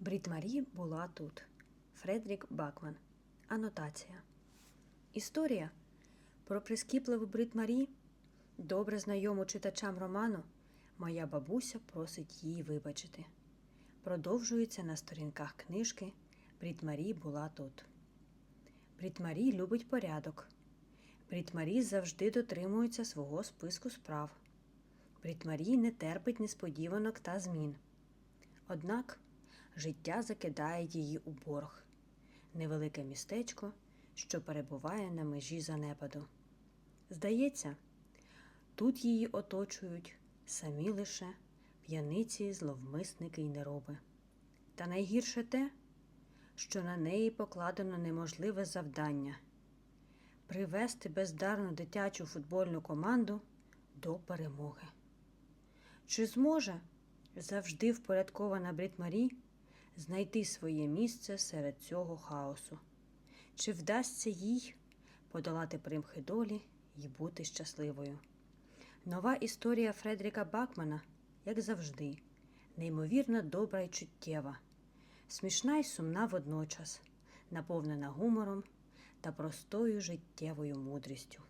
Брід Марі була тут. Фредрік Бакман. Анотація. Історія про прискіпливу Брід добре знайому читачам роману, моя бабуся просить її вибачити. Продовжується на сторінках книжки Брід Марі була тут. Брід любить порядок. Брід Марі завжди дотримується свого списку справ. Брід не терпить несподіванок та змін. Однак життя закидає її у борг невелике містечко, що перебуває на межі занепаду. Здається, тут її оточують самі лише п'яниці, зловмисники й нероби. Та найгірше те, що на неї покладено неможливе завдання привести бездарну дитячу футбольну команду до перемоги. Чи зможе завжди впорядкована Брід Марі знайти своє місце серед цього хаосу? Чи вдасться їй подолати примхи долі і бути щасливою? Нова історія Фредріка Бакмана, як завжди, неймовірно добра й чуттєва, смішна й сумна водночас, наповнена гумором та простою життєвою мудрістю.